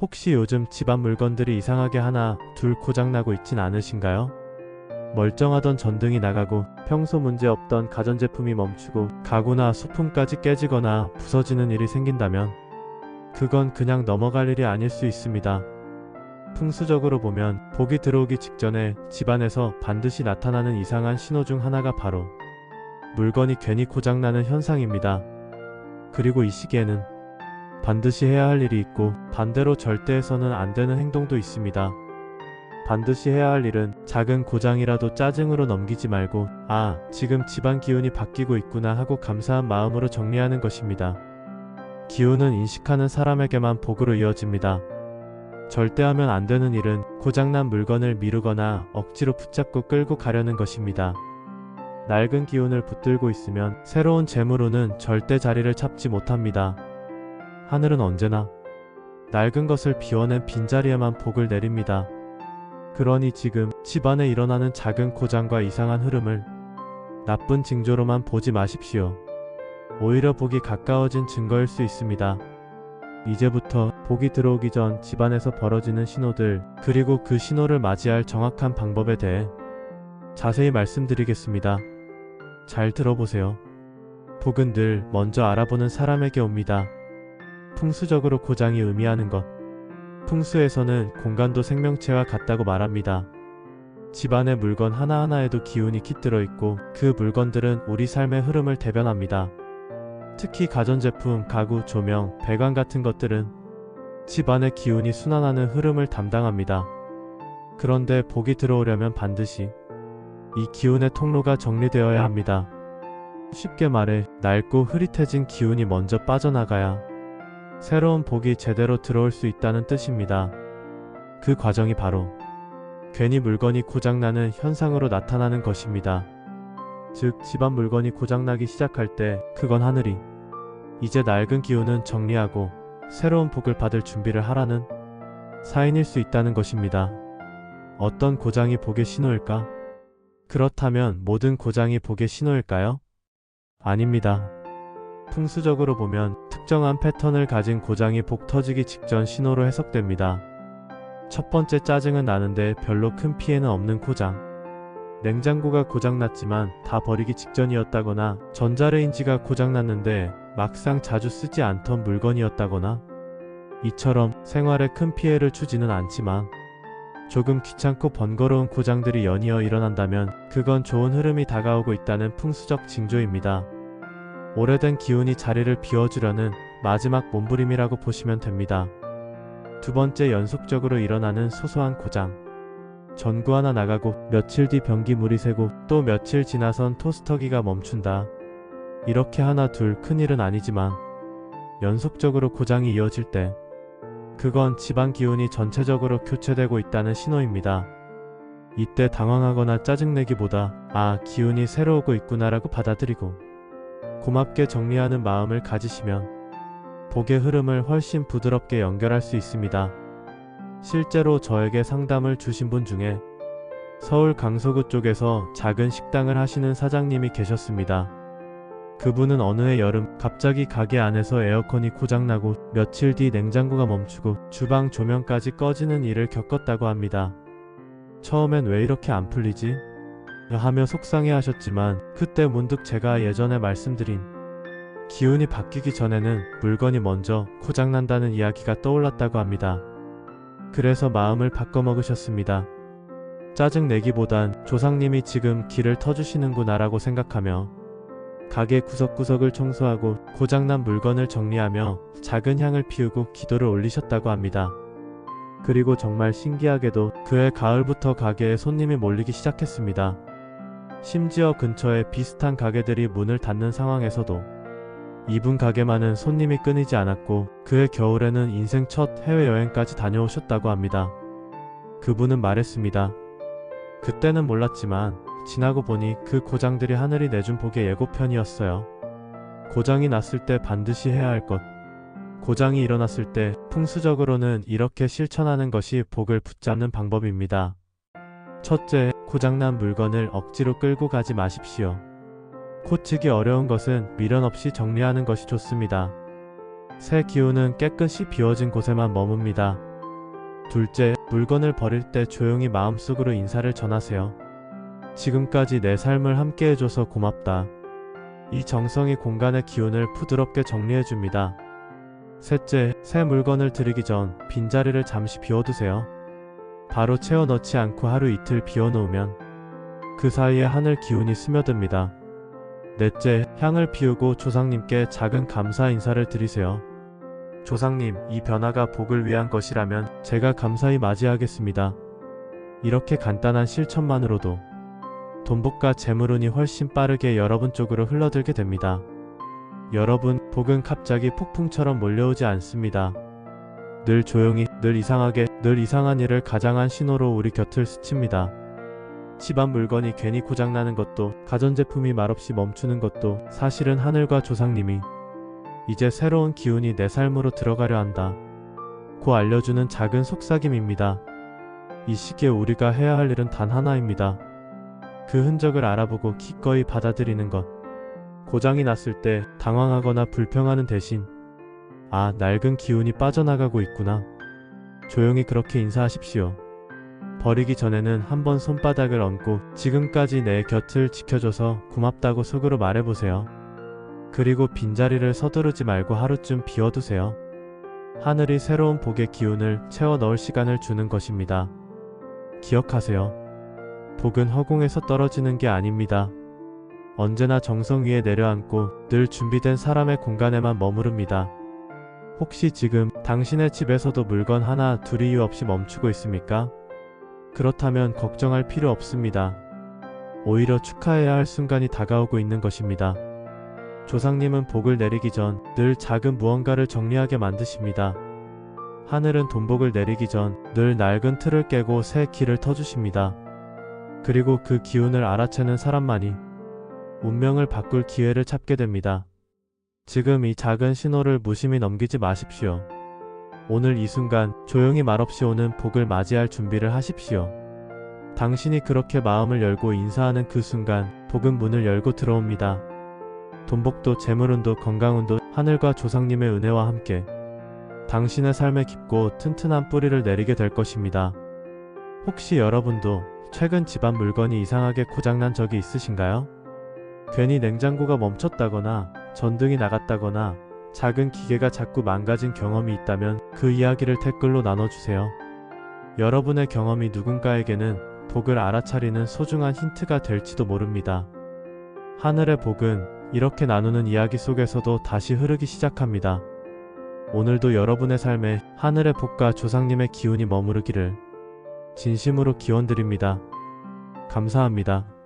혹시 요즘 집안 물건들이 이상하게 하나, 둘 고장나고 있진 않으신가요? 멀쩡하던 전등이 나가고 평소 문제 없던 가전제품이 멈추고 가구나 소품까지 깨지거나 부서지는 일이 생긴다면 그건 그냥 넘어갈 일이 아닐 수 있습니다. 풍수적으로 보면 복이 들어오기 직전에 집안에서 반드시 나타나는 이상한 신호 중 하나가 바로 물건이 괜히 고장나는 현상입니다. 그리고 이 시기에는 반드시 해야 할 일이 있고 반대로 절대 해서는 안 되는 행동도 있습니다. 반드시 해야 할 일은 작은 고장이라도 짜증으로 넘기지 말고 아, 지금 집안 기운이 바뀌고 있구나 하고 감사한 마음으로 정리하는 것입니다. 기운은 인식하는 사람에게만 복으로 이어집니다. 절대 하면 안 되는 일은 고장난 물건을 미루거나 억지로 붙잡고 끌고 가려는 것입니다. 낡은 기운을 붙들고 있으면 새로운 재물로는 절대 자리를 잡지 못합니다. 하늘은 언제나 낡은 것을 비워낸 빈자리에만 복을 내립니다. 그러니 지금 집안에 일어나는 작은 고장과 이상한 흐름을 나쁜 징조로만 보지 마십시오. 오히려 복이 가까워진 증거일 수 있습니다. 이제부터 복이 들어오기 전 집안에서 벌어지는 신호들, 그리고 그 신호를 맞이할 정확한 방법에 대해 자세히 말씀드리겠습니다. 잘 들어보세요. 복은 늘 먼저 알아보는 사람에게 옵니다. 풍수적으로 고장이 의미하는 것. 풍수에서는 공간도 생명체와 같다고 말합니다. 집안의 물건 하나하나에도 기운이 깃들어 있고 그 물건들은 우리 삶의 흐름을 대변합니다. 특히 가전제품, 가구, 조명, 배관 같은 것들은 집안의 기운이 순환하는 흐름을 담당합니다. 그런데 복이 들어오려면 반드시 이 기운의 통로가 정리되어야 합니다. 쉽게 말해 낡고 흐릿해진 기운이 먼저 빠져나가야 새로운 복이 제대로 들어올 수 있다는 뜻입니다. 그 과정이 바로 괜히 물건이 고장나는 현상으로 나타나는 것입니다. 즉, 집안 물건이 고장나기 시작할 때 그건 하늘이 이제 낡은 기운은 정리하고 새로운 복을 받을 준비를 하라는 사인일 수 있다는 것입니다. 어떤 고장이 복의 신호일까? 그렇다면 모든 고장이 복의 신호일까요? 아닙니다. 풍수적으로 보면 특정한 패턴을 가진 고장이 복 터지기 직전 신호로 해석됩니다. 첫 번째 짜증은 나는데 별로 큰 피해는 없는 고장. 냉장고가 고장났지만 다 버리기 직전이었다거나 전자레인지가 고장났는데 막상 자주 쓰지 않던 물건이었다거나 이처럼 생활에 큰 피해를 주지는 않지만 조금 귀찮고 번거로운 고장들이 연이어 일어난다면 그건 좋은 흐름이 다가오고 있다는 풍수적 징조입니다. 오래된 기운이 자리를 비워주려는 마지막 몸부림이라고 보시면 됩니다. 두 번째 연속적으로 일어나는 소소한 고장. 전구 하나 나가고 며칠 뒤 변기 물이 새고 또 며칠 지나선 토스터기가 멈춘다. 이렇게 하나 둘 큰일은 아니지만 연속적으로 고장이 이어질 때 그건 집안 기운이 전체적으로 교체되고 있다는 신호입니다. 이때 당황하거나 짜증내기보다 아 기운이 새로 오고 있구나라고 받아들이고 고맙게 정리하는 마음을 가지시면 복의 흐름을 훨씬 부드럽게 연결할 수 있습니다. 실제로 저에게 상담을 주신 분 중에 서울 강서구 쪽에서 작은 식당을 하시는 사장님이 계셨습니다. 그분은 어느 해 여름 갑자기 가게 안에서 에어컨이 고장나고 며칠 뒤 냉장고가 멈추고 주방 조명까지 꺼지는 일을 겪었다고 합니다. 처음엔 왜 이렇게 안 풀리지? 하며 속상해 하셨지만 그때 문득 제가 예전에 말씀드린 기운이 바뀌기 전에는 물건이 먼저 고장난다는 이야기가 떠올랐다고 합니다. 그래서 마음을 바꿔먹으셨습니다. 짜증내기보단 조상님이 지금 길을 터주시는구나 라고 생각하며 가게 구석구석을 청소하고 고장난 물건을 정리하며 작은 향을 피우고 기도를 올리셨다고 합니다. 그리고 정말 신기하게도 그해 가을부터 가게에 손님이 몰리기 시작했습니다. 심지어 근처에 비슷한 가게들이 문을 닫는 상황에서도 이분 가게만은 손님이 끊이지 않았고 그해 겨울에는 인생 첫 해외여행까지 다녀오셨다고 합니다. 그분은 말했습니다. 그때는 몰랐지만 지나고 보니 그 고장들이 하늘이 내준 복의 예고편이었어요. 고장이 났을 때 반드시 해야 할 것. 고장이 일어났을 때 풍수적으로는 이렇게 실천하는 것이 복을 붙잡는 방법입니다. 첫째, 고장난 물건을 억지로 끌고 가지 마십시오. 고치기 어려운 것은 미련 없이 정리하는 것이 좋습니다. 새 기운은 깨끗이 비워진 곳에만 머뭅니다. 둘째, 물건을 버릴 때 조용히 마음속으로 인사를 전하세요. 지금까지 내 삶을 함께 해줘서 고맙다. 이 정성이 공간의 기운을 부드럽게 정리해줍니다. 셋째, 새 물건을 들이기 전 빈자리를 잠시 비워두세요. 바로 채워 넣지 않고 하루 이틀 비워놓으면 그 사이에 하늘 기운이 스며듭니다. 넷째, 향을 피우고 조상님께 작은 감사 인사를 드리세요. 조상님, 이 변화가 복을 위한 것이라면 제가 감사히 맞이하겠습니다. 이렇게 간단한 실천만으로도 돈복과 재물운이 훨씬 빠르게 여러분 쪽으로 흘러들게 됩니다. 여러분, 복은 갑자기 폭풍처럼 몰려오지 않습니다. 늘 조용히, 늘 이상하게, 늘 이상한 일을 가장한 신호로 우리 곁을 스칩니다. 집안 물건이 괜히 고장나는 것도, 가전제품이 말없이 멈추는 것도 사실은 하늘과 조상님이 이제 새로운 기운이 내 삶으로 들어가려 한다. 고 알려주는 작은 속삭임입니다. 이 시기에 우리가 해야 할 일은 단 하나입니다. 그 흔적을 알아보고 기꺼이 받아들이는 것. 고장이 났을 때 당황하거나 불평하는 대신 아, 낡은 기운이 빠져나가고 있구나. 조용히 그렇게 인사하십시오. 버리기 전에는 한번 손바닥을 얹고 지금까지 내 곁을 지켜줘서 고맙다고 속으로 말해보세요. 그리고 빈자리를 서두르지 말고 하루쯤 비워두세요. 하늘이 새로운 복의 기운을 채워 넣을 시간을 주는 것입니다. 기억하세요. 복은 허공에서 떨어지는 게 아닙니다. 언제나 정성 위에 내려앉고 늘 준비된 사람의 공간에만 머무릅니다. 혹시 지금 당신의 집에서도 물건 하나 둘이 이유 없이 멈추고 있습니까? 그렇다면 걱정할 필요 없습니다. 오히려 축하해야 할 순간이 다가오고 있는 것입니다. 조상님은 복을 내리기 전 늘 작은 무언가를 정리하게 만드십니다. 하늘은 돈복을 내리기 전 늘 낡은 틀을 깨고 새 길을 터주십니다. 그리고 그 기운을 알아채는 사람만이 운명을 바꿀 기회를 찾게 됩니다. 지금 이 작은 신호를 무심히 넘기지 마십시오. 오늘 이 순간 조용히 말없이 오는 복을 맞이할 준비를 하십시오. 당신이 그렇게 마음을 열고 인사하는 그 순간 복은 문을 열고 들어옵니다. 돈복도 재물운도 건강운도 하늘과 조상님의 은혜와 함께 당신의 삶에 깊고 튼튼한 뿌리를 내리게 될 것입니다. 혹시 여러분도 최근 집안 물건이 이상하게 고장난 적이 있으신가요? 괜히 냉장고가 멈췄다거나 전등이 나갔다거나 작은 기계가 자꾸 망가진 경험이 있다면 그 이야기를 댓글로 나눠주세요. 여러분의 경험이 누군가에게는 복을 알아차리는 소중한 힌트가 될지도 모릅니다. 하늘의 복은 이렇게 나누는 이야기 속에서도 다시 흐르기 시작합니다. 오늘도 여러분의 삶에 하늘의 복과 조상님의 기운이 머무르기를 진심으로 기원드립니다. 감사합니다.